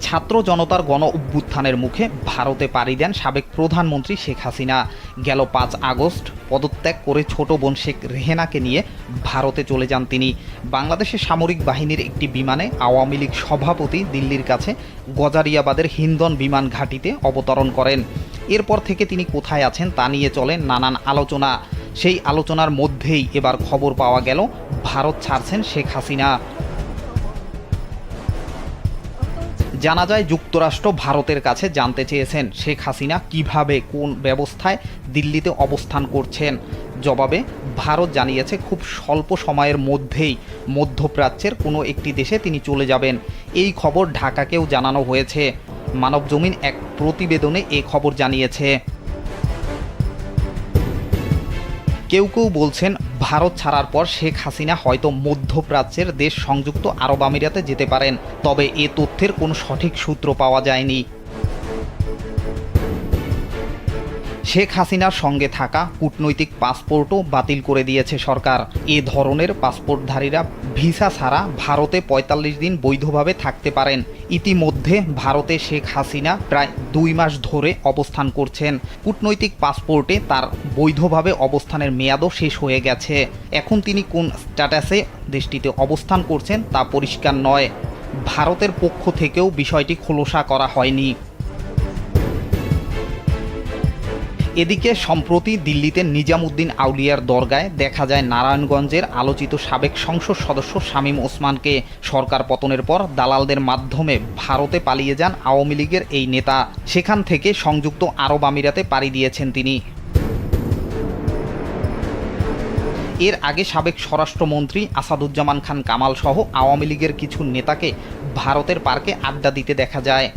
ছাত্র জনতার গণ অভ্যুত্থানের মুখে ভারতে পাড়ি দেন সাবেক প্রধানমন্ত্রী শেখ হাসিনা। গেল পাঁচ আগস্ট পদত্যাগ করে ছোট বোন শেখ রেহেনাকে নিয়ে ভারতে চলে যান তিনি। বাংলাদেশের সামরিক বাহিনীর একটি বিমানে আওয়ামী লীগ সভাপতি দিল্লির কাছে গজারিয়াবাদের হিন্দন বিমান ঘাঁটিতে অবতরণ করেন। এরপর থেকে তিনি কোথায় আছেন তা নিয়ে চলে নানান আলোচনা। সেই আলোচনার মধ্যেই এবার খবর পাওয়া গেল, ভারত ছাড়ছেন শেখ হাসিনা। জানা যায়, যুক্তরাষ্ট্র ভারতের কাছে জানতে চেয়েছেন শেখ হাসিনা কীভাবে কোন ব্যবস্থায় দিল্লিতে অবস্থান করছেন। জবাবে, ভারত জানিয়েছে, খুব স্বল্প সময়ের মধ্যেই মধ্যপ্রাচ্যের কোনো একটি দেশে তিনি চলে যাবেন। এই খবর ঢাকাকেও জানানো হয়েছে। মানবজমিন এক প্রতিবেদনে এ খবর জানিয়েছে। কেউ কেউ বলছেন ভারত ছাড়ার পর শেখ হাসিনা হয়তো মধ্যপ্রাচ্যের দেশ সংযুক্ত আরব আমিরাতে যেতে পারেন। তবে এ তথ্যের কোনো সঠিক সূত্র পাওয়া যায়নি। শেখ হাসিনার সঙ্গে থাকা কূটনৈতিক পাসপোর্টও বাতিল করে দিয়েছে সরকার। এ ধরনের পাসপোর্টধারীরা ভিসা ছাড়া ভারতে ৪৫ দিন বৈধভাবে থাকতে পারেন। ইতিমধ্যে ভারতে শেখ হাসিনা প্রায় দুই মাস ধরে অবস্থান করছেন। কূটনৈতিক পাসপোর্টে তার বৈধভাবে অবস্থানের মেয়াদও শেষ হয়ে গেছে। এখন তিনি কোন স্ট্যাটাসে দেশটিতে অবস্থান করছেন তা পরিষ্কার নয়। ভারতের পক্ষ থেকেও বিষয়টি খোলসা করা হয়নি। এদিকে সম্প্রতি দিল্লিতে নিজামুদ্দিন আউলিয়ার দরগায় দেখা যায় নারায়ণগঞ্জের আলোচিত সাবেক সংসদ সদস্য শামীম ওসমানকে। সরকার পতনের পর দালালদের মাধ্যমে ভারতে পালিয়ে যান আওয়ামী লীগের এই নেতা। সেখান থেকে সংযুক্ত আরব আমিরাতে পাড়ি দিয়েছেন তিনি। এর আগে সাবেক স্বরাষ্ট্রমন্ত্রী আসাদুজ্জামান খান কামাল সহ আওয়ামী লীগের কিছু নেতাকে ভারতের পার্কে আড্ডা দিতে দেখা যায়।